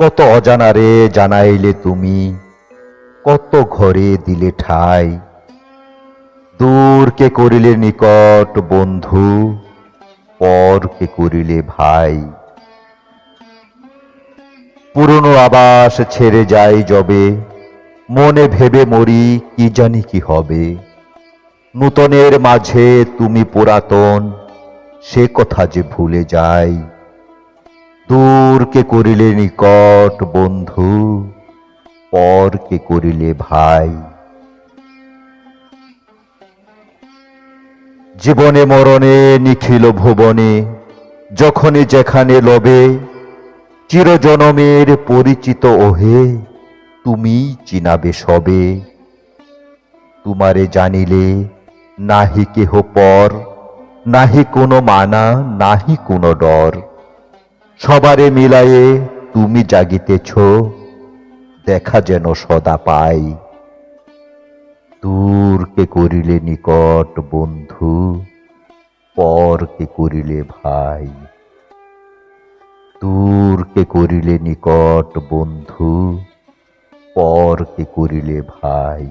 কত অজানারে জানাইলে তুমি, কত ঘরে দিলে ঠাই। দূরকে করিলে নিকট বন্ধু পরকে করিলে ভাই। পুরনো আবাস ছেড়ে যাই যবে, মনে ভেবে মরি কি জানি কি হবে। নূতনের মাঝে তুমি পুরাতন, সে কথা যে ভুলে যাই। দূরকে করিলে নিকট বন্ধু পরকে করিলে ভাই। জীবনে মরণে, নিখিল ভুবনে, যখনই যেখানে লবে, চিরজনমের পরিচিত ওহে তুমি চিনাবে সবে। তোমারে জানিলে নাহি কেহ পর, নাহি কোনো মানা, নাহি কোনো ডর। সবারে মিলায়ে তুমি জাগিতেছ, দেখা যেন সদা পাই। দূরকে করিলে নিকট বন্ধু পরকে করিলে ভাই। দূরকে করিলে নিকট বন্ধু পরকে করিলে ভাই।